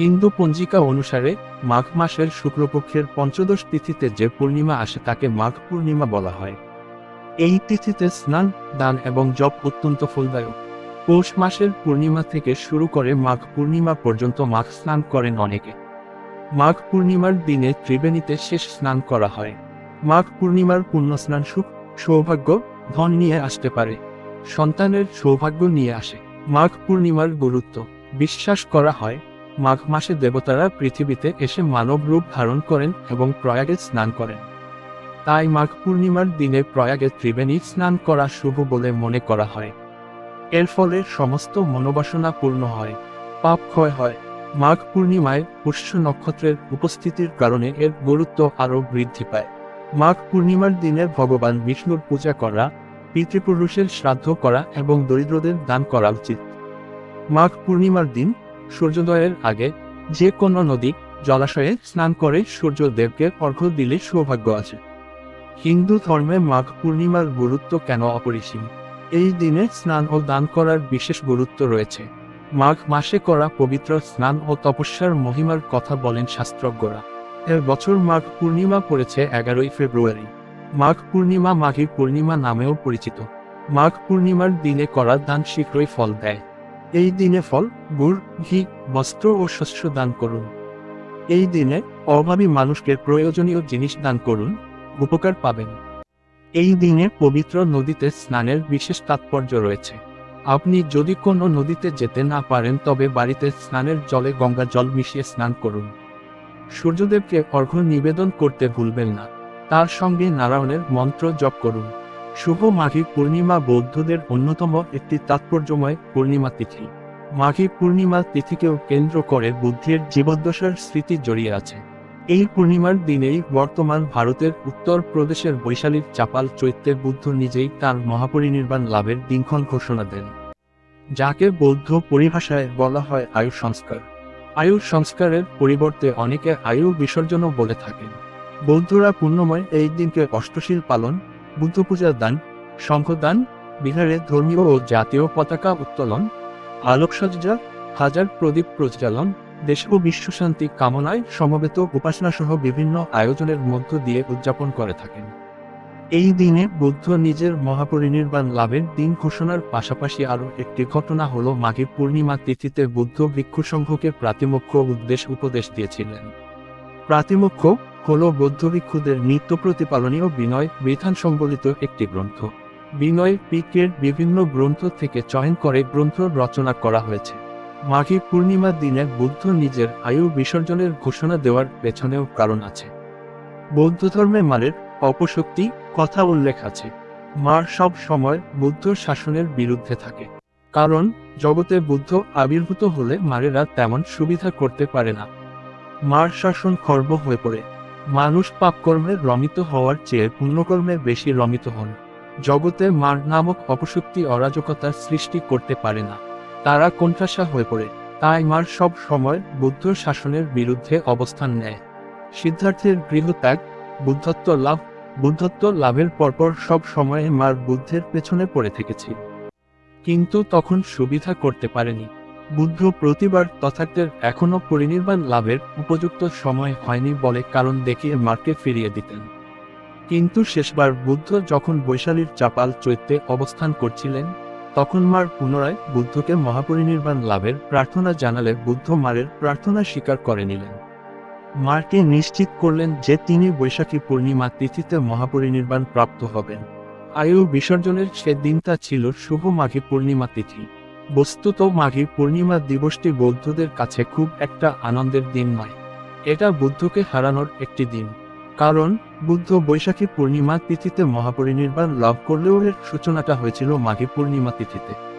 হিন্দু পঞ্জিকা অনুসারে, মাঘ মাসের শুক্লপক্ষের পঞ্চদশ তিথিতে যে পূর্ণিমা আসে তাকে মাঘ পূর্ণিমা বলা হয়। এই তিথিতে স্নান, দান এবং জপ অত্যন্ত ফলদায়ক। পৌষ মাসের পূর্ণিমা থেকে শুরু করে মাঘ পূর্ণিমা পর্যন্ত মাঘ স্নান করেন অনেকে। মাঘ পূর্ণিমার দিনে ত্রিবেণীতে শেষ স্নান করা হয়। মাঘ পূর্ণিমার পূর্ণ স্নান সুখ, সৌভাগ্য, ধন নিয়ে আসতে পারে। সন্তানের সৌভাগ্য নিয়ে আসে। মাঘ পূর্ণিমার গুরুত্ব। বিশ্বাস করা হয় মাঘ মাসে দেবতারা পৃথিবীতে এসে মানব রূপ ধারণ করেন এবং প্রয়াগে স্নান করেন। তাই মাঘ পূর্ণিমার দিনে প্রয়াগে ত্রিবেণী স্নান করা শুভ বলে মনে করা হয়। এর ফলে সমস্ত মনোবাসনা পূর্ণ হয়, পাপ ক্ষয় হয়। মাঘ পূর্ণিমায় পুষ্য নক্ষত্রের উপস্থিতির কারণে এর গুরুত্ব আরও বৃদ্ধি পায়। মাঘ পূর্ণিমার দিনে ভগবান বিষ্ণুর পূজা করা, পিতৃপুরুষের শ্রাদ্ধ করা এবং দরিদ্রদের দান করা উচিত। মাঘ পূর্ণিমার দিন সূর্যোদয়ের আগে যে কোনো নদী জলাশয়ে স্নান করে সূর্যদেবকে অর্ঘ্য দিলে সৌভাগ্য আছে। হিন্দু ধর্মে মাঘ পূর্ণিমার গুরুত্ব কেন অপরিসীম? এই দিনে স্নান ও দান করার বিশেষ গুরুত্ব রয়েছে। মাঘ মাসে করা পবিত্র স্নান ও তপস্যার মহিমার কথা বলেন শাস্ত্রজ্ঞরা। এর বছর মাঘ পূর্ণিমা পড়েছে এগারোই ফেব্রুয়ারি। মাঘ পূর্ণিমা মাঘী পূর্ণিমা নামেও পরিচিত। মাঘ পূর্ণিমার দিনে করা দান শীঘ্রই ফল দেয়। এই দিনে ফল, গুড়, ঘি, বস্ত্র ও শস্য দান করুন। এই দিনে অভাবী মানুষকে প্রয়োজনীয় জিনিস দান করুন, উপকার পাবেন। এই দিনে পবিত্র নদীতে স্নানের বিশেষ তাৎপর্য রয়েছে। আপনি যদি কোনো নদীতে যেতে না পারেন, তবে বাড়িতে স্নানের জলে গঙ্গা জল মিশিয়ে স্নান করুন। সূর্যদেবকে অর্ঘ্য নিবেদন করতে ভুলবেন না। তার সঙ্গে নারায়ণের মন্ত্র জপ করুন। শুভ মাঘী পূর্ণিমা বৌদ্ধদের অন্যতম একটি তাৎপর্যময় পূর্ণিমা তিথি। মাঘী পূর্ণিমা তিথিকেও কেন্দ্র করে বুদ্ধির জীবদ্দশার স্মৃতি জড়িয়ে আছে। এই পূর্ণিমার দিনেই বর্তমান ভারতের উত্তর প্রদেশের বৈশালীর চাপাল চৈত্যে বুদ্ধ নিজেই তার মহাপরিনির্বাণ লাভের দিনক্ষণ ঘোষণা দেন। যাকে বৌদ্ধ পরিভাষায় বলা হয় আয়ু সংস্কার। আয়ু সংস্কারের পরিবর্তে অনেকে আয়ু বিসর্জনও বলে থাকেন। বৌদ্ধরা পূর্ণময় এই দিনকে অষ্টশীল পালন বুদ্ধ পূজার দান, শঙ্খদান বিহারে ধর্মীয় ও জাতীয় পতাকা উত্তোলন, আলোকসজ্জা, হাজার প্রদীপ প্রজ্বালন, দেশ ও বিশ্বশান্তি কামনায় সমবেত উপাসনা সহ বিভিন্ন আয়োজনের মধ্য দিয়ে উদযাপন করে থাকেন। এই দিনে বুদ্ধ নিজের মহাপরিনির্বাণ লাভের দিন ঘোষণার পাশাপাশি আরও একটি ঘটনা হল মাঘী পূর্ণিমা তিথিতে বুদ্ধ ভিক্ষু সংঘকে প্রাতিমুখ্য উদ্দেশ উপদেশ দিয়েছিলেন। প্রাতিমুখ্য হল বৌদ্ধ ভিক্ষুদের নিত্য প্রতিপালনীয় বিনয় বিধান সম্বলিত একটি গ্রন্থ। বিনয় পিকের বিভিন্ন গ্রন্থ থেকে চয়ন করে গ্রন্থ রচনা করা হয়েছে। মাঘী পূর্ণিমার দিনে বুদ্ধ নিজের আয়ু বিসর্জনের ঘোষণা দেওয়ার পেছনেও কারণ আছে। বৌদ্ধ ধর্মে মারের অপশক্তি কথা উল্লেখ আছে। মার সব সময় বুদ্ধ শাসনের বিরুদ্ধে থাকে। কারণ, জগতে বুদ্ধ আবির্ভূত হলে মারেরা তেমন সুবিধা করতে পারে না। মার শাসন খর্ব হয়ে পড়ে। মানুষ পাপকর্মে রমিত হওয়ার চেয়ে পুণ্যকর্মে বেশি রমিত হন। জগতে মার নামক অপশক্তি অরাজকতার সৃষ্টি করতে পারে না। তারা কোণঠাসা হয়ে পড়ে। তাই মার সব সময় বুদ্ধ শাসনের বিরুদ্ধে অবস্থান নেয়। সিদ্ধার্থের গৃহত্যাগ, বুদ্ধত্ব লাভ, বুদ্ধত্ব লাভের পরপর সব সময়ে মার বুদ্ধের পেছনে পড়ে থেকেছি। কিন্তু তখন সুবিধা করতে পারেনি। বুদ্ধ প্রতিবার তথার্থের এখনও পরিনির্বাণ লাভের উপযুক্ত সময় হয়নি বলে কারণ দেখিয়ে মার্কে ফিরিয়ে দিতেন। কিন্তু শেষবার বুদ্ধ যখন বৈশালীর চাপাল চৈত্যে অবস্থান করছিলেন, তখন মার পুনরায় বুদ্ধকে মহাপরিনির্বাণ লাভের প্রার্থনা জানালে বুদ্ধ মারের প্রার্থনা স্বীকার করে নিলেন। মারকে নিশ্চিত করলেন যে তিনি বৈশাখী পূর্ণিমা তিথিতে মহাপরিনির্বাণ প্রাপ্ত হবেন। আয়ু বিসর্জনের সে দিনটা ছিল শুভ মাঘী পূর্ণিমা তিথি। বস্তুত মাঘী পূর্ণিমা দিবসটি বৌদ্ধদের কাছে খুব একটা আনন্দের দিন নয়। এটা বুদ্ধকে হারানোর একটি দিন। কারণ, বুদ্ধ বৈশাখী পূর্ণিমা তিথিতে মহাপরিনির্বাণ লাভ করলেও এর সূচনাটা হয়েছিল মাঘী পূর্ণিমা তিথিতে।